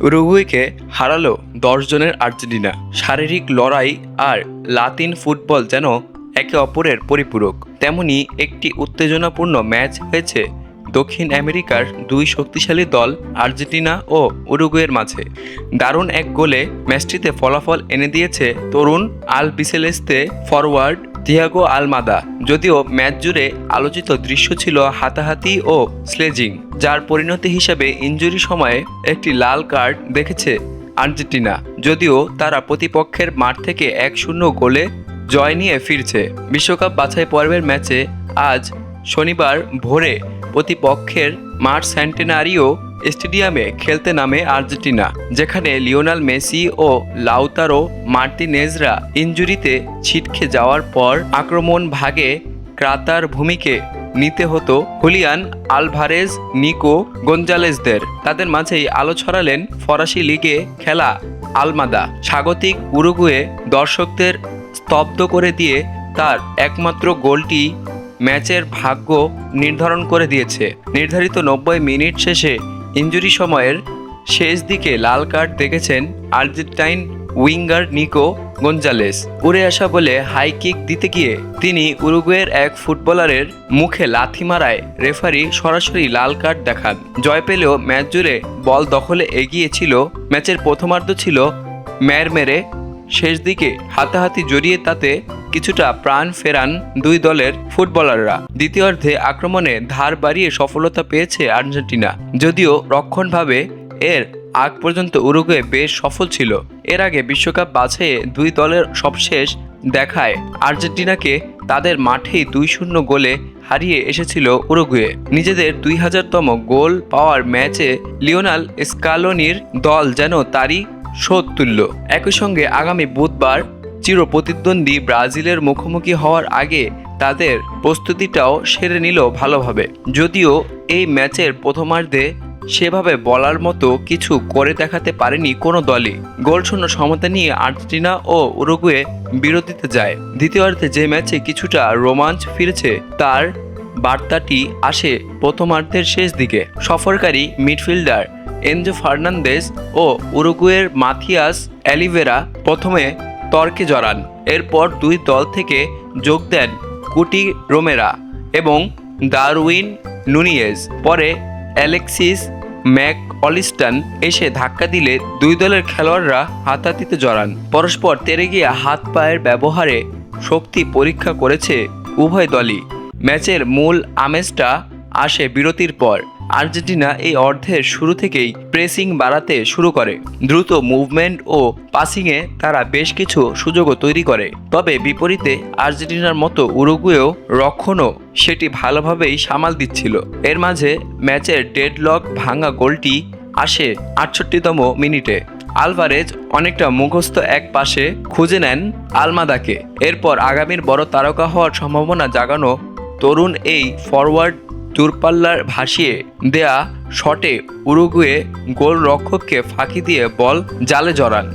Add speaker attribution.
Speaker 1: উরুগুয়েকে হারালো দশ জনের আর্জেন্টিনা। শারীরিক লড়াই আর লাতিন ফুটবল যেন একে অপরের পরিপূরক। তেমনি একটি উত্তেজনাপূর্ণ ম্যাচ হয়েছে দক্ষিণ আমেরিকার দুই শক্তিশালী দল আর্জেন্টিনা ও উরুগুয়ের মাঝে। দারুণ এক গোলে ম্যাচটিতে ফলাফল এনে দিয়েছে তরুণ আল বিসেলেস্তে ফরওয়ার্ড তিয়াগো আলমাদা, যদিও ম্যাচ জুড়ে আলোচিত দৃশ্য ছিল হাতাহাতি ও স্লেজিং, যার পরিণতি হিসাবে ইঞ্জুরি সময়ে একটি লাল কার্ড দেখেছে আর্জেন্টিনা, যদিও তারা প্রতিপক্ষের মাঠ থেকে এক শূন্য গোলে জয় নিয়ে ফিরছে। বিশ্বকাপ বাছাই পর্বের ম্যাচে আজ শনিবার ভোরে প্রতিপক্ষের মাঠ সেন্টেনারিও স্টেডিয়ামে খেলতে নামে আর্জেন্টিনা, যেখানে লিওনাল মেসি ও লাউতারো মার্টিনেজরা ইঞ্জুরিতে ছিটকে যাওয়ার পর আক্রমণ ভাগে ক্রাতার ভূমিকে নিতে হতো হুলিয়ান আলভারেজ, নিকো গঞ্জালেসদের তাদের মাঝেই আলো ছড়ালেন ফরাসি লিগে খেলা আলমাদা। স্বাগতিক উরুগুয়ে দর্শকদের স্তব্ধ করে দিয়ে তার একমাত্র গোলটি ম্যাচের ভাগ্য নির্ধারণ করে দিয়েছে। নির্ধারিত নব্বই মিনিট শেষে ইঞ্জুরি সময়ের শেষ দিকে লাল কার্ড দেখেছেন আর্জেন্টাইন উইঙ্গার নিকো গঞ্জালেস। উড়ে আসা বলে হাই কিক দিতে গিয়ে তিনি উরুগুয়ের এক ফুটবলারের মুখে লাথি মারায় রেফারি সরাসরি লাল কার্ড দেখান। জয় পেলেও ম্যাচ জুড়ে বল দখলে এগিয়ে ছিল, ম্যাচের প্রথমার্ধ ছিল ম্যার মেরে শেষ দিকে হাতাহাতি জড়িয়ে তাতে কিছুটা প্রাণ ফেরান দুই দলের ফুটবলাররা। দ্বিতীয়ার্ধে আক্রমণে ধার বাড়িয়ে সফলতা পেয়েছে আর্জেন্টিনা। যদিও রক্ষণভাবে এর আগ পর্যন্ত উরুগুয়ে বেশ সফল ছিল। এর আগে বিশ্বকাপ বাছাইয়ে দুই দলের সবশেষ দেখায় আর্জেন্টিনাকে তাদের মাঠেই দুই শূন্য গোলে হারিয়ে এসেছিল উরুগুয়ে। নিজেদের দুই হাজারতম গোল পাওয়ার ম্যাচে লিওনাল স্কালোনির দল যেন তারই তুলল একই সঙ্গে আগামী বুধবার চিরপ্রতিদ্বন্দ্বী ব্রাজিলের মুখোমুখি হওয়ার আগে তাদের প্রস্তুতিটাও সেরে নিল ভালোভাবে। যদিও এই ম্যাচের প্রথমার্ধে সেভাবে বলার মতো কিছু করে দেখাতে পারেনি কোনো দলই। গোলশূন্য সমতা নিয়ে আর্জেন্টিনা ও উরুগুয়ে বিরতিতে যায়। দ্বিতীয়ার্ধে যে ম্যাচে কিছুটা রোমাঞ্চ ফিরেছে, তার বার্তাটি আসে প্রথমার্ধের শেষ দিকে। সফরকারী মিডফিল্ডার এনজো ফার্নান্দেজ ও উরুগুয়ের মাথিয়াস অ্যালিভেরা প্রথমে তর্কে জড়ান। এরপর দুই দল থেকে যোগ দেন কুটি রোমেরা এবং দারউইন নুনিয়েজ। পরে অ্যালেক্সিস ম্যাক অলিস্টন এসে ধাক্কা দিলে দুই দলের খেলোয়াড়রা হাতাহাতিতে জড়ান। পরস্পর তেরে গিয়ে হাত পায়ের ব্যবহারে শক্তি পরীক্ষা করেছে উভয় দলই। ম্যাচের মূল আমেজটা আসে বিরতির পর। আর্জেন্টিনা এই অর্ধের শুরু থেকেই প্রেসিং বাড়াতে শুরু করে। দ্রুত মুভমেন্ট ও পাসিংয়ে তারা বেশ কিছু সুযোগও তৈরি করে। তবে বিপরীতে আর্জেন্টিনার মতো উরুগুয়েও রক্ষণও সেটি ভালোভাবেই সামাল দিচ্ছিল। এর মাঝে ম্যাচের ডেডলক ভাঙা গোলটি আসে আটষট্টিতম মিনিটে। আলভারেজ অনেকটা মুখস্থ এক পাশে খুঁজে নেন আলমাদাকে। এরপর আগামীর বড় তারকা হওয়ার সম্ভাবনা জাগানো তরুণ এই ফরওয়ার্ড দূরপাল্লার ভাসিয়ে দেয়া শটে উরুগুয়ে গোলরক্ষককে ফাঁকি দিয়ে বল জালে জড়ান।